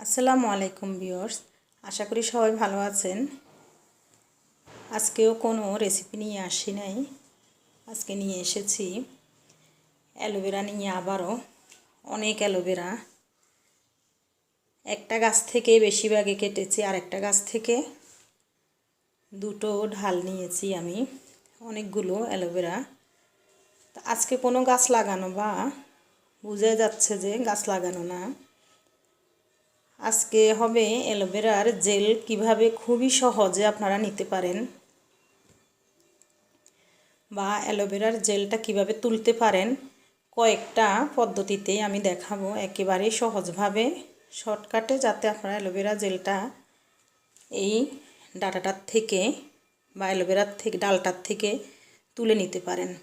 আসসালামু আলাইকুম ভিউয়ার্স, আশা করি সবাই ভালো আছেন। আজকেও কোনো রেসিপি নিয়ে আসি নাই। আজকে নিয়ে এসেছি অ্যালোভেরা নিয়ে আবারও, অনেক অ্যালোভেরা। একটা গাছ থেকে বেশিরভাগে কেটেছি আর একটা গাছ থেকে দুটো ঢাল নিয়েছি আমি, অনেকগুলো অ্যালোভেরা। আজকে কোনো গাছ লাগানো বা বোঝা যাচ্ছে যে গাছ লাগানো না। আজকে হবে অ্যালোভেরার জেল। কীভাবে? খুবই সহজে আপনারা নিতে পারেন। বা অ্যালোভেরার জেলটা কীভাবে তুলতে পারেন? কয়েকটা পদ্ধতিতে আমি দেখাবো। একেবারে সহজভাবে শর্টকাটে যাতে আপনারা অ্যালোভেরা জেলটা এই ডাটাটার থেকে বা অ্যালোভেরার থেকে, ডালটার থেকে তুলে নিতে পারেন।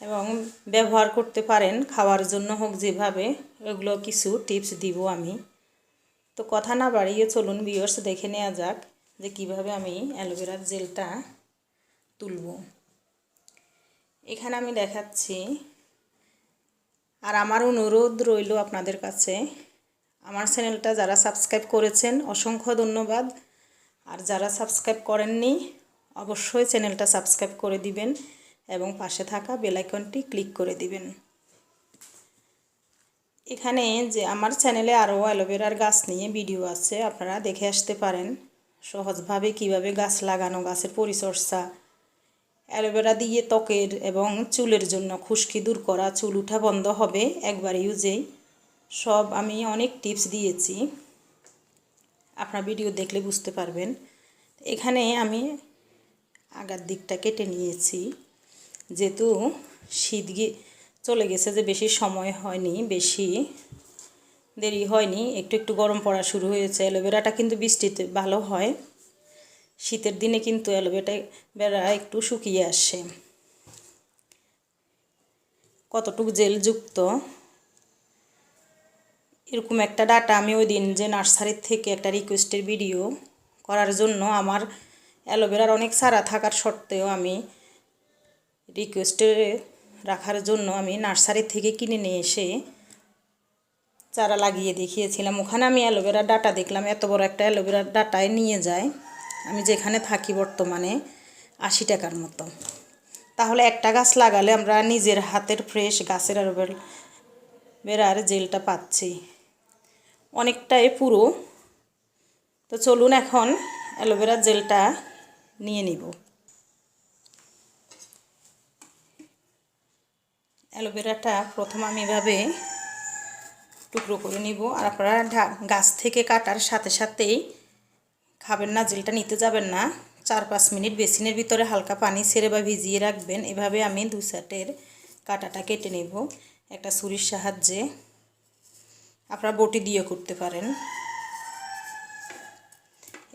এবং ব্যবহার করতে পারেন। খাওয়ার জন্য হোক যেভাবে, এগুলো কিছু টিপস দিব আমি। তো কথা না বাড়িয়ে চলুন ভিউয়ার্স দেখে নেওয়া যাক যে কীভাবে আমি অ্যালোভেরার জেলটা তুলব। এখানে আমি দেখাচ্ছি, আর আমার অনুরোধ রইল আপনাদের কাছে। আমার চ্যানেলটা যারা সাবস্ক্রাইব করেছেন, অসংখ্য ধন্যবাদ। আর যারা সাবস্ক্রাইব করেননি, অবশ্যই চ্যানেলটা সাবস্ক্রাইব করে দিবেন এবং পাশে থাকা বেলাইকনটি ক্লিক করে দিবেন। এখানে যে আমার চ্যানেলে আরও অ্যালোভেরার গাছ নিয়ে ভিডিও আছে, আপনারা দেখে আসতে পারেন সহজভাবে কীভাবে গাছ লাগানো, গাছের পরিচর্যা। অ্যালোভেরা দিয়ে ত্বকের এবং চুলের জন্য খুশকি দূর করা, চুল উঠা বন্ধ হবে, একবার ইউজেই সব আমি অনেক টিপস দিয়েছি। আপনার ভিডিও দেখলে বুঝতে পারবেন। এখানে আমি আগার দিকটা কেটে নিয়েছি। যেহেতু শীত গিয়ে চলে গেছে যে বেশি সময় হয়নি, বেশি দেরি হয়নি, একটু একটু গরম পড়া শুরু হয়েছে। অ্যালোভেরাটা কিন্তু বৃষ্টিতে ভালো হয়। শীতের দিনে কিন্তু অ্যালোভেরা বেড়া একটু শুকিয়ে আসে। কতটুকু জেলযুক্ত? এরকম একটা ডাটা আমি ওই দিন যে নার্সারির থেকে একটা রিকোয়েস্টের ভিডিও করার জন্য আমার অ্যালোভেরার অনেক সারা থাকার সত্ত্বেও আমি রিকোয়েস্টে রাখার জন্য আমি নার্সারি থেকে কিনে নিয়ে এসে চারা লাগিয়ে দেখিয়েছিলাম। ওখানে আমি অ্যালোভেরা ডাটা দেখলাম, এত বড় একটা অ্যালোভেরা ডাটায় নিয়ে যায়। আমি যেখানে থাকি বর্তমানে আশি টাকার মতো। তাহলে একটা গাছ লাগালে আমরা নিজের হাতের ফ্রেশ গাছের অ্যালোভেরা বেড়ার জেলটা পাচ্ছি। অনেকটাই পুরো। তো চলুন এখন অ্যালোভেরার জেলটা নিয়ে নিব। অ্যালোভেরাটা প্রথম আমি এভাবে টুকরো করে নিব। আর আপনারা গাছ থেকে কাটার সাথে সাথেই খাবেন না, জেলটা নিতে যাবেন না। চার পাঁচ মিনিট বেসিনের ভিতরে হালকা পানি ছেড়ে বা ভিজিয়ে রাখবেন। এভাবে আমি দু সেটের কাটাটা কেটে নেব একটা ছুরির সাহায্যে। আপনারা বটি দিয়ে করতে পারেন।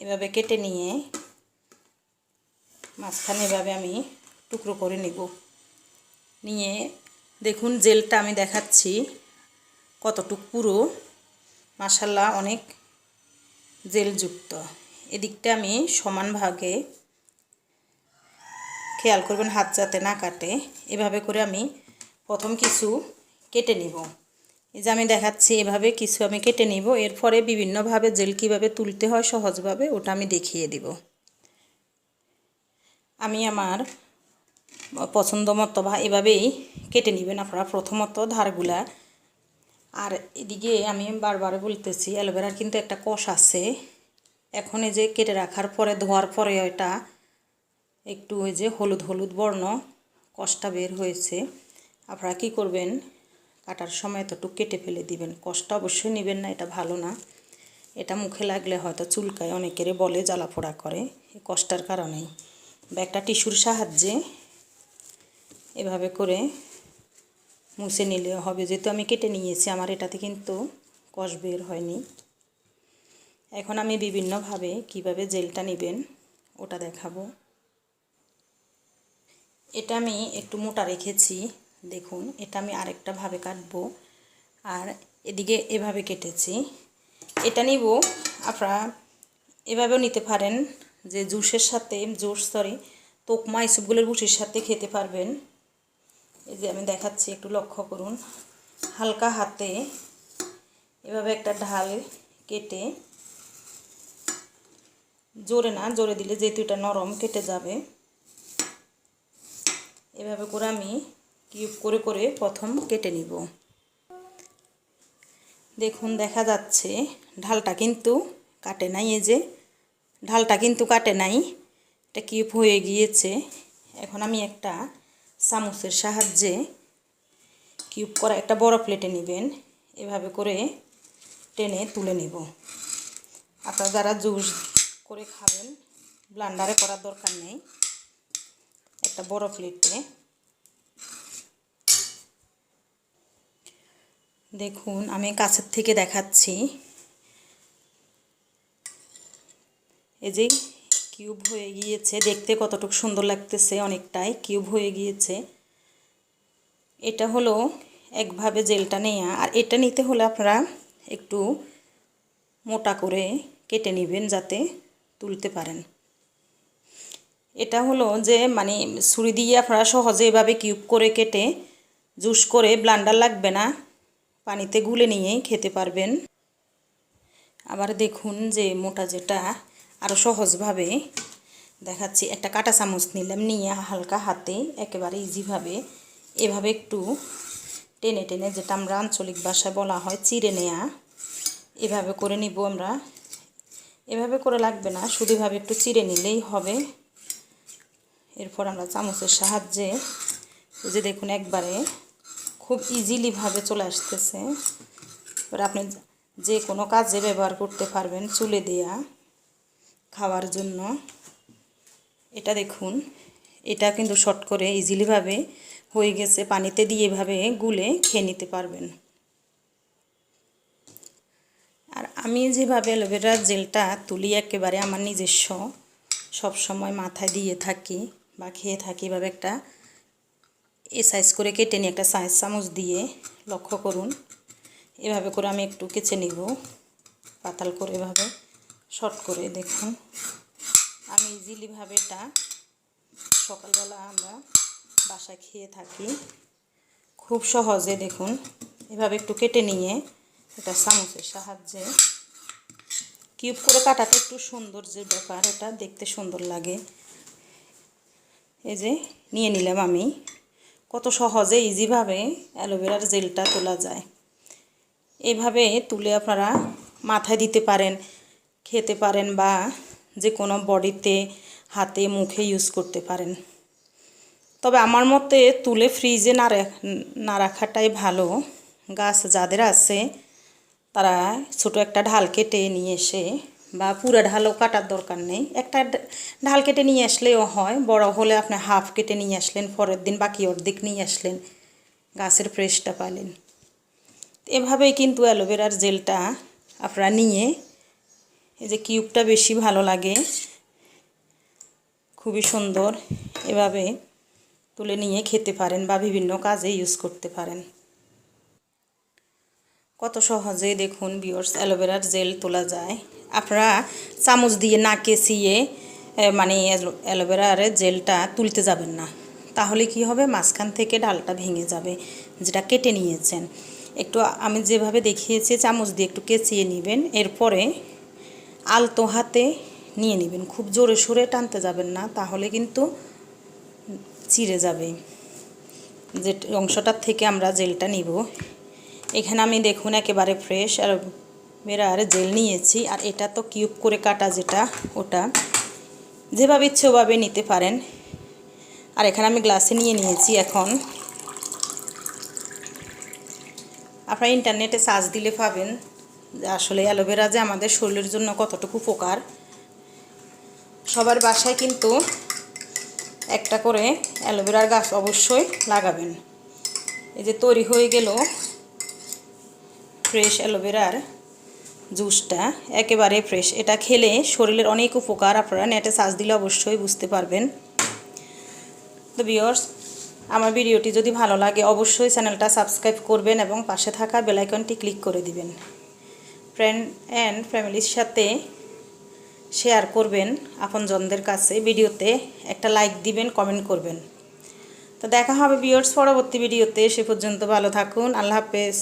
এভাবে কেটে নিয়ে মাঝখানে এভাবে আমি টুকরো করে নেব। নিয়ে দেখুন, জেলটা আমি দেখাচ্ছি। কতটুক পুরো। মাসাল্লাহ অনেক জেলযুক্ত। এদিকটা আমি সমান ভাগে খেয়াল করবেন, হাত যাতে না কাটে। এভাবে করে আমি প্রথম কিছু কেটে নিব। এই যে আমি দেখাচ্ছি, এভাবে কিছু আমি কেটে নিব। এরপরে বিভিন্নভাবে জেল কীভাবে তুলতে হয় সহজভাবে, ওটা আমি দেখিয়ে দিব। আমি আমার পছন্দ মতো বা এভাবেই কেটে নেবেন আপনারা। প্রথমত ধারগুলা। আর এদিকে আমি বারবার বলতেছি, অ্যালোভেরার কিন্তু একটা কষ আছে। এখন এই যে কেটে রাখার পরে, ধোয়ার পরে এটা একটু ওই যে হলুদ হলুদ বর্ণ কষটা বের হয়েছে। আপনারা কী করবেন? কাটার সময় এতটুকু কেটে ফেলে দিবেন। কষটা অবশ্যই নেবেন না, এটা ভালো না। এটা মুখে লাগলে হয়তো চুলকায়, অনেকেরে বলে জ্বালা পোড়া করে। এই কষ্টার কারণেই। বা একটা টিস্যুর সাহায্যে এভাবে করে মুছে নিলে হবে। যেহেতু আমি কেটে নিয়েছি, আমার এটাতে কিন্তু কষ বের হয়নি। এখন আমি বিভিন্নভাবে কীভাবে জেলটা নেবেন ওটা দেখাবো। এটা আমি একটু মোটা রেখেছি, দেখুন, এটা আমি আরেকটা ভাবে কাটবো। আর এদিকে এভাবে কেটেছি। এটা নিব, আপনারা এভাবেও নিতে পারেন, যে জুসের সাথে, জুস সরি তোকমা, এসবগুলোর বুসির সাথে খেতে পারবেন। এই যে আমি দেখাচ্ছি, একটু লক্ষ্য করুন। হালকা হাতে এভাবে একটা ঢাল কেটে জোরে না, জোরে দিলে যেহেতু এটা নরম কেটে যাবে। এভাবে করে আমি কিউব করে করে প্রথম কেটে নিব। দেখুন, দেখা যাচ্ছে ঢালটা কিন্তু কাটে নাই। এই যে ঢালটা কিন্তু কাটে নাই। এটা কিউব হয়ে গিয়েছে। এখন আমি একটা চামচের সাহায্যে কিউব করা একটা বড় প্লেটে নেবেন। এভাবে করে টেনে তুলে নেব। আপনারা যারা জুস করে খাবেন, ব্লান্ডারে করার দরকার নেই। একটা বড় প্লেটে। দেখুন, আমি কাছের থেকে দেখাচ্ছি। এই যে কিউব হয়ে গিয়েছে। দেখতে কতটুকু সুন্দর লাগতেছে অনেকটাই কিউব হয়ে গিয়েছে। এটা হলো একভাবে জেলটা নেয়া। আর এটা নিতে হলে আপনারা একটু মোটা করে কেটে নেবেন যাতে তুলতে পারেন। এটা হলো যে মানে ছুরি দিয়ে আপনারা সহজে এভাবে কিউব করে কেটে জুস করে ব্লান্ডার লাগবে না। পানিতে গুলে নিয়েই খেতে পারবেন। আবার দেখুন যে মোটা যেটা আরও সহজভাবে দেখাচ্ছি। একটা কাঁটা চামচ নিলাম, নিয়ে হালকা হাতে একেবারে ইজিভাবে এভাবে একটু টেনে টেনে, যেটা আমরা আঞ্চলিক ভাষায় বলা হয় চিড়ে নেয়া, এভাবে করে নিব আমরা। এভাবে করে লাগবে না শুধুভাবে একটু চিড়ে নিলেই হবে। এরপর আমরা চামচের সাহায্যে যে দেখুন একবারে খুব ইজিলিভাবে চলে আসতেছে। এবার আপনি যে কোনো কাজে ব্যবহার করতে পারবেন চুলে দেয়া। খাওয়ার জন্য। এটা দেখুন। এটা কিন্তু শর্ট করে ইজিলিভাবে হয়ে গেছে। পানিতে দিয়ে এভাবে গুলে খেয়ে নিতে পারবেন। আর আমি যেভাবে অ্যালোভেরার জেলটা তুলি একেবারে আমার নিজস্ব সব সময় মাথায় দিয়ে থাকি বা খেয়ে থাকি, এভাবে একটা এ সাইজ করে কেটে নিয়ে একটা সাইজ চামচ দিয়ে লক্ষ্য করুন। এভাবে করে আমি একটু কেচে নিব। পাতাল করে এভাবে। শর্ট করে দেখুন। আমি ইজিলিভাবে এটা সকালবেলা আমরা বাসায় খেয়ে থাকি। খুব সহজে দেখুন, এভাবে একটু কেটে নিয়ে এটা চামচের সাহায্যে কিউব করে কাটাতে একটু সুন্দর যে ব্যাপার, এটা দেখতে সুন্দর লাগে। এই যে নিয়ে নিলাম আমি। কত সহজে ইজিভাবে অ্যালোভেরার জেলটা তোলা যায়। এভাবে তুলে আপনারা মাথায় দিতে পারেন। খেতে পারেন বা যে কোনো বডিতে, হাতে, মুখে ইউজ করতে পারেন। তবে আমার মতে তুলে ফ্রিজে না না রাখাটাই ভালো। গাছ যাদের আছে, তারা ছোট একটা ঢাল কেটে নিয়ে এসে বা পুরো ঢালও কাটার দরকার নেই। একটা ঢাল কেটে নিয়ে আসলেও হয়, বড় হলে আপনি হাফ কেটে নিয়ে আসলেন, পরের দিন বাকি অর্ধেক নিয়ে আসলেন, গাছের ফ্রেশটা পালেন। এভাবেই কিন্তু অ্যালোভেরার জেলটা আপনারা নিয়ে এই যে কিউবটা বেশি ভালো লাগে। খুবই সুন্দর। এভাবে তুলে নিয়ে খেতে পারেন বা বিভিন্ন কাজে ইউজ করতে পারেন। কত সহজে দেখুন বিয়র্স অ্যালোভেরার জেল তোলা যায়। আপনারা চামচ দিয়ে না কেসিয়ে মানে অ্যালোভেরার জেলটা তুলতে যাবেন না। তাহলে কি হবে? মাঝখান থেকে ডালটা ভেঙে যাবে, যেটা কেটে নিয়েছেন। একটু আমি যেভাবে দেখিয়েছি, চামচ দিয়ে একটু কেচিয়ে নেবেন। এরপরে আলতো হাতে নিয়ে নেবেন। খুব জোরে সোরে টানতে যাবেন না, তাহলে কিন্তু চিড়ে যাবে। যে অংশটার থেকে আমরা জেলটা নিব। এখানে আমি দেখুন একেবারে ফ্রেশ আর মেরার জেল নিয়েছি, আর এটা তো কিউব করে কাটা যেটা, ওটা। যেভাবে ইচ্ছে ওভাবে নিতে পারেন। আর এখানে আমি গ্লাসে নিয়ে নিয়েছি এখন। আপনারা ইন্টারনেটে সার্চ দিলে পাবেন। আসলে অ্যালোভেরা যে আমাদের শরীরের জন্য কতটুকু উপকার। সবার বাসায় কিন্তু একটা করে অ্যালোভেরার গাছ অবশ্যই লাগাবেন। এই যে তৈরি হয়ে গেল ফ্রেশ অ্যালোভেরার জুসটা, একেবারে ফ্রেশ। এটা খেলে শরীরের অনেক উপকার, আপনারা নেটে সার্চ দিলে অবশ্যই বুঝতে পারবেন। তো বিয়র্স আমার ভিডিওটি যদি ভালো লাগে, অবশ্যই চ্যানেলটা সাবস্ক্রাইব করবেন এবং পাশে থাকা বেলাইকনটি ক্লিক করে দিবেন। ফ্রেন্ড অ্যান্ড ফ্যামিলির সাথে শেয়ার করবেন আপনজনদের কাছে ভিডিওতে। একটা লাইক দিবেন কমেন্ট করবেন। তো দেখা হবে বিয়ার্স পরবর্তী ভিডিওতে। সে পর্যন্ত ভালো থাকুন। আল্লাহ হাফেজ।